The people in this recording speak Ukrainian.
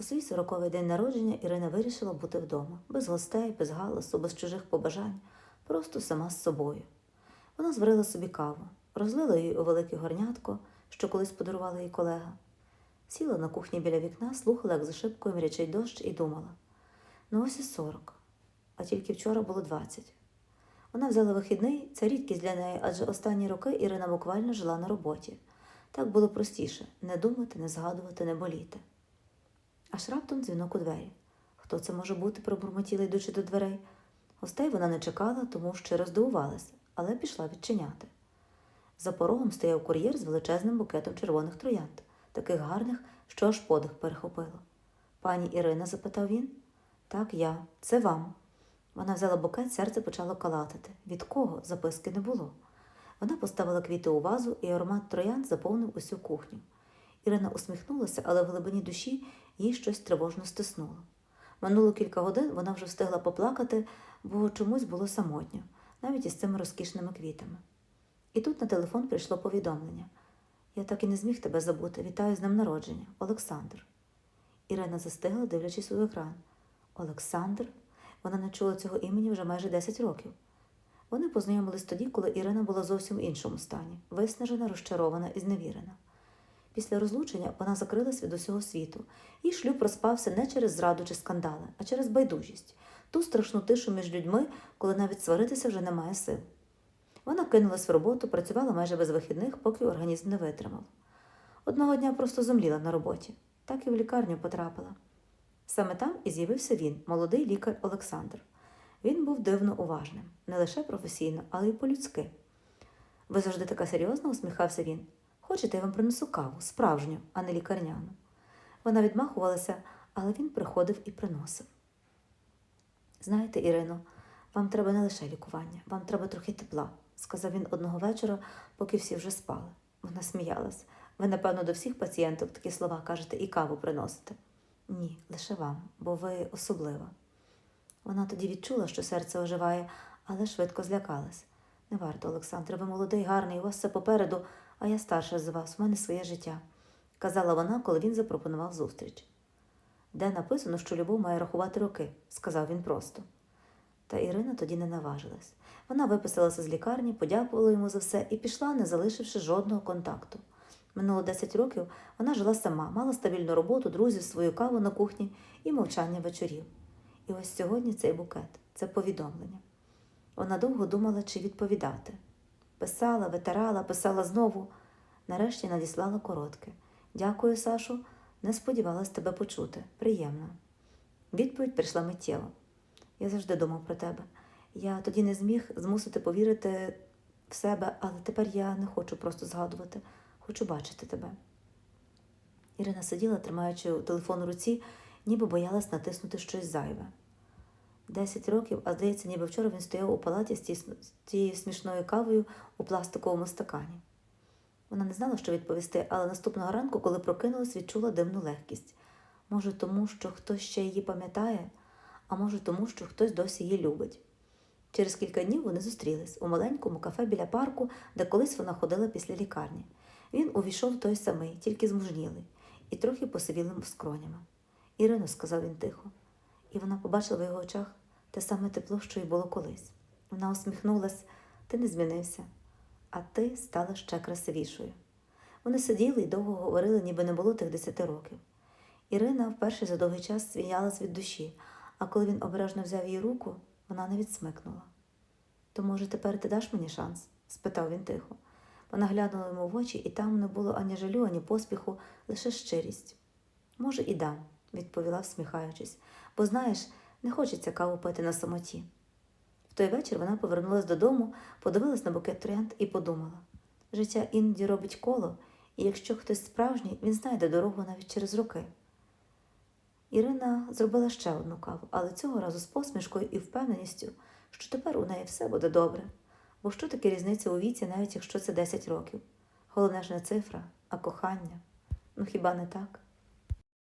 У свій сороковий день народження Ірина вирішила бути вдома, без гостей, без галасу, без чужих побажань, просто сама з собою. Вона зварила собі каву, розлила її у велике горнятко, що колись подарувала їй колега. Сіла на кухні біля вікна, слухала, як за шибкою мрячий дощ, і думала: ну ось і сорок, а тільки вчора було двадцять. Вона взяла вихідний, це рідкість для неї, адже останні роки Ірина буквально жила на роботі. Так було простіше не думати, не згадувати, не боліти. Аж раптом дзвінок у двері. Хто це може бути, пробурмотіла, йдучи до дверей. Гостей вона не чекала, тому що роздивувалася, але пішла відчиняти. За порогом стояв кур'єр з величезним букетом червоних троянд, таких гарних, що аж подих перехопило. Пані Ірина, запитав він. Так, я. Це вам. Вона взяла букет, серце почало калатати. Від кого? Записки не було. Вона поставила квіти у вазу, і аромат троянд заповнив усю кухню. Ірина усміхнулася, але в глибині душі їй щось тривожно стиснуло. Минуло кілька годин вона вже встигла поплакати, бо чомусь було самотньо, навіть із цими розкішними квітами. І тут на телефон прийшло повідомлення. Я так і не зміг тебе забути. Вітаю з днем народження, Олександр. Ірина застигла, дивлячись у екран. Олександр? Вона не чула цього імені вже майже 10 років. Вони познайомились тоді, коли Ірина була зовсім в іншому стані, виснажена, розчарована і зневірена. Після розлучення вона закрилась від усього світу, і шлюб розпався не через зраду чи скандали, а через байдужість, ту страшну тишу між людьми, коли навіть сваритися вже немає сил. Вона кинулась в роботу, працювала майже без вихідних, поки організм не витримав. Одного дня просто зомліла на роботі, так і в лікарню потрапила. Саме там і з'явився він, молодий лікар Олександр. Він був дивно уважним, не лише професійно, але й по-людськи. Ви завжди така серйозна, усміхався він. Хочете, я вам принесу каву, справжню, а не лікарняну. Вона відмахувалася, але він приходив і приносив. Знаєте, Ірино, вам треба не лише лікування, вам треба трохи тепла, сказав він одного вечора, поки всі вже спали. Вона сміялась. Ви, напевно, до всіх пацієнток такі слова кажете і каву приносите. Ні, лише вам, бо ви особлива. Вона тоді відчула, що серце оживає, але швидко злякалась. Не варто, Олександре, ви молодий, гарний, у вас все попереду, а я старша з вас, у мене своє життя, казала вона, коли він запропонував зустріч. Де написано, що любов має рахувати роки, сказав він просто. Та Ірина тоді не наважилась. Вона виписалася з лікарні, подякувала йому за все і пішла, не залишивши жодного контакту. Минуло 10 років вона жила сама, мала стабільну роботу, друзів, свою каву на кухні і мовчання вечорів. І ось сьогодні цей букет, це повідомлення. Вона довго думала, чи відповідати. Писала, витирала, писала знову. Нарешті надіслала коротке. Дякую, Сашу, не сподівалась тебе почути. Приємно. Відповідь прийшла миттєво. Я завжди думав про тебе. Я тоді не зміг змусити повірити в себе, але тепер я не хочу просто згадувати, хочу бачити тебе. Ірина сиділа, тримаючи телефон у руці, ніби боялась натиснути щось зайве. Десять років, а здається, ніби вчора він стояв у палаті з тією смішною кавою у пластиковому стакані. Вона не знала, що відповісти, але наступного ранку, коли прокинулась, відчула дивну легкість. Може, тому, що хтось ще її пам'ятає, а може, тому, що хтось досі її любить. Через кілька днів вони зустрілись у маленькому кафе біля парку, де колись вона ходила після лікарні. Він увійшов той самий, тільки змужнілий, і трохи посивілим скронями. Ірино, сказав він тихо, і вона побачила в його очах те саме тепло, що й було колись. Вона усміхнулась, ти не змінився, а ти стала ще красивішою. Вони сиділи і довго говорили, ніби не було тих десяти років. Ірина вперше за довгий час сміялась від душі, а коли він обережно взяв її руку, вона не відсмикнула. То, може, тепер ти даш мені шанс? спитав він тихо. Вона глянула йому в очі, і там не було ані жалю, ані поспіху, лише щирість. Може, і дам, відповіла, всміхаючись, бо знаєш, не хочеться каву пити на самоті. В той вечір вона повернулася додому, подивилась на букет троянд і подумала життя іноді робить коло, і якщо хтось справжній, він знайде дорогу навіть через роки. Ірина зробила ще одну каву, але цього разу з посмішкою і впевненістю, що тепер у неї все буде добре. Бо що таке різниця у віці, навіть якщо це 10 років? Головне ж не цифра, а кохання. Ну хіба не так?